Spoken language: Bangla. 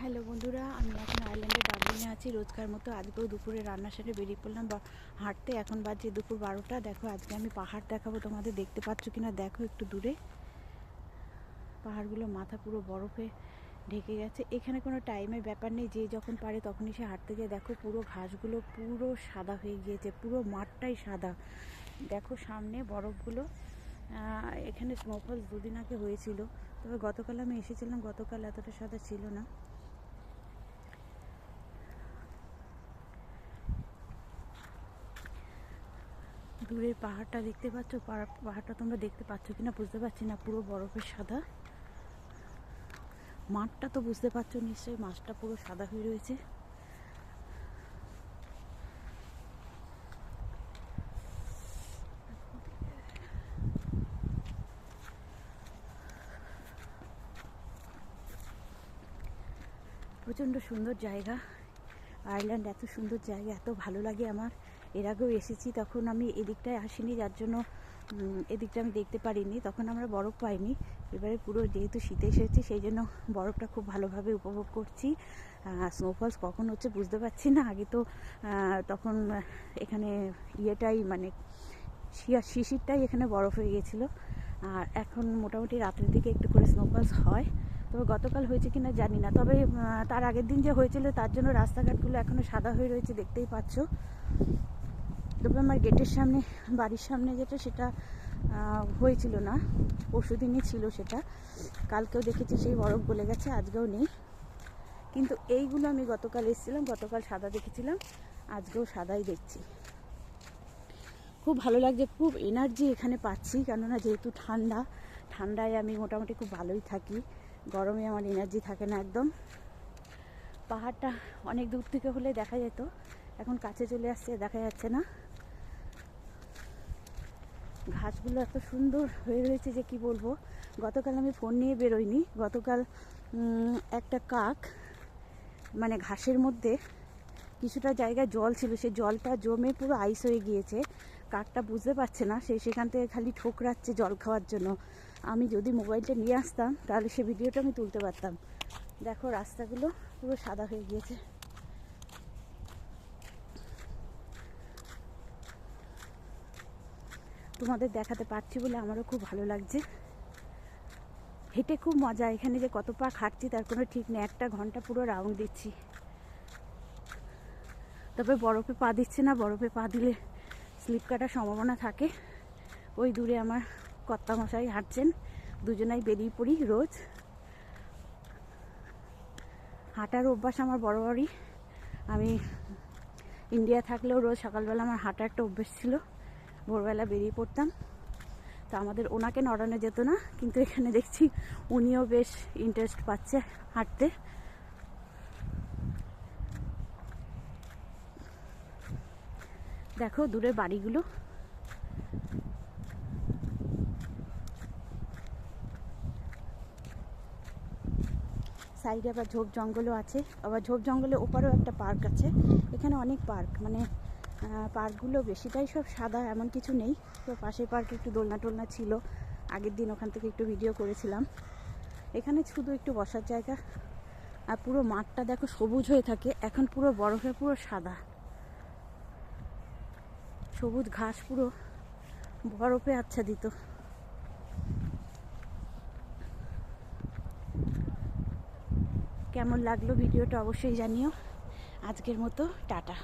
হ্যালো বন্ধুরা, আমি এখন আইল্যান্ডে ডাবলিনে আছি। রোজকার মতো আজকেও দুপুরে রান্নার সাথে বেরিয়ে পড়লাম বা হাঁটতে। এখন বাজে দুপুর বারোটা। দেখো, আজকে আমি পাহাড় দেখাবো। তোমাদের দেখতে পাচ্ছ কিনা, দেখো একটু দূরে। পাহাড়গুলো মাথা পুরো বরফে ঢেকে গেছে। এখানে কোনো টাইমের ব্যাপার নেই। যে যখন পারে তখনই সে হাঁটতে যায় দেখো, পুরো ঘাসগুলো পুরো সাদা হয়ে গিয়েছে। পুরো মাঠটাই সাদা। দেখো সামনে বরফগুলো। এখানে স্নোফল দুদিন আগে হয়েছিল। তবে গতকাল আমি এসেছিলাম। গতকাল এতটা সাদা ছিল না। দূরের পাহাড়টা দেখতে পাচ্ছ? পাহাড়- পাহাড়টা তোমরা দেখতে পাচ্ছ কিনা বুঝতে পারছি না। পুরো বরফের সাদা। মাঠটা তো বুঝতে পারছ নিশ্চয়ই মাছটা পুরো সাদা হয়ে রয়েছে। প্রচণ্ড সুন্দর জায়গা। আয়ারল্যান্ড এত সুন্দর জায়গা, এত ভালো লাগে আমার। এর আগেও এসেছি, তখন আমি এদিকটায় আসিনি, যার জন্য এদিকটা আমি দেখতে পারিনি। তখন আমরা বরফ পাইনি, এবারে পুরো যেহেতু শীতে এসেছি, সেই জন্য বরফটা খুব ভালোভাবে উপভোগ করছি। স্নোফলস কখন হচ্ছে বুঝতে পারছি না, আগে তো তখন এখানে ইয়েটাই মানে শিশিরটাই এখানে বরফ হয়ে গিয়েছিল আর এখন মোটামুটি রাতের দিকে একটু করে স্নোফলস হয়। তবে গতকাল হয়েছে কিনা জানি না, তবে তার আগের দিন যে হয়েছিল, তার জন্য রাস্তাঘাটগুলো এখনও সাদা হয়ে রয়েছে, দেখতেই পাচ্ছ। তবে আমার গেটের সামনে, বাড়ির সামনে যেটা, সেটা হয়েছিল না। পরশু দিনই ছিল সেটা। কালকেও দেখেছি সেই বরফ গলে গেছে, আজকেও নেই। কিন্তু এইগুলো আমি গতকাল এসেছিলাম, গতকাল সাদা দেখেছিলাম, আজকেও সাদাই দেখছি। খুব ভালো লাগছে, খুব এনার্জি এখানে পাচ্ছি, কেননা যেহেতু ঠান্ডা, ঠান্ডায় আমি মোটামুটি খুব ভালোই থাকি। গরমে আমার এনার্জি থাকে না একদম। পাহাড়টা অনেক দূর থেকে হলে দেখা যেত এখন কাছে চলে আসছে, দেখা যাচ্ছে না। ঘাসগুলো এত সুন্দর হয়ে রয়েছে যে কি বলব। গতকাল আমি ফোন নিয়ে বেরোইনি। গতকাল একটা কাক মানে ঘাসের মধ্যে কিছুটা জায়গায় জল ছিল সেই জলটা জমে পুরো আইস হয়ে গিয়েছে। কাকটা বুঝতে পারছে না, সে সেখান থেকে খালি ঠোকরাচ্ছে জল খাওয়ার জন্য। আমি যদি মোবাইলটা নিয়ে আসতাম, তাহলে সে ভিডিওটা আমি তুলতে পারতাম। দেখো, রাস্তাগুলো পুরো সাদা হয়ে গিয়েছে। তোমাদের দেখাতে পারছি বলে আমারও খুব ভালো লাগছে। হেঁটে খুব মজা, এখানে যে কত পা খাটছি তার কোনো ঠিক নেই, একটা ঘণ্টা পুরো রাউন্ড দিচ্ছি। তবে বরফে পা দিচ্ছে না, বরফে পা দিলে স্লিপ কাটার সম্ভাবনা থাকে। ওই দূরে আমার কর্তা মশাই হাঁটছেন, দুজনাই বেরিয়ে পড়ি রোজ। হাঁটার অভ্যাস আমার বড় বড়ই। আমি ইন্ডিয়া থাকলেও রোজ সকালবেলা আমার হাঁটার একটা অভ্যেস ছিল। ভোরবেলা বেরিয়ে পড়তাম। তো আমাদের ওনাকে নড়ানো যেত না, কিন্তু এখানে দেখছি উনিও বেশ ইন্টারেস্ট পাচ্ছে হাঁটতে। দেখো দূরের বাড়িগুলো। সাইডে আবার ঝোপ জঙ্গলও আছে। আবার ঝোপ জঙ্গলের ওপারেও একটা পার্ক আছে। এখানে অনেক পার্ক মানে পার্কগুলো বেশিটাই সব সাদা, এমন কিছু নেই। তো পাশের পার্কে একটু দোলনা টোলনা ছিল। আগের দিন ওখান থেকে একটু ভিডিও করেছিলাম। এখানে শুধু একটু বসার জায়গা। আর পুরো মাঠটা দেখো সবুজ হয়ে থাকে। এখন পুরো বরফে পুরো সাদা। সবুজ ঘাস পুরো বরফে আচ্ছাদিত। কেমন লাগল ভিডিওটা অবশ্যই জানিও। আজকের মতো, টাটা।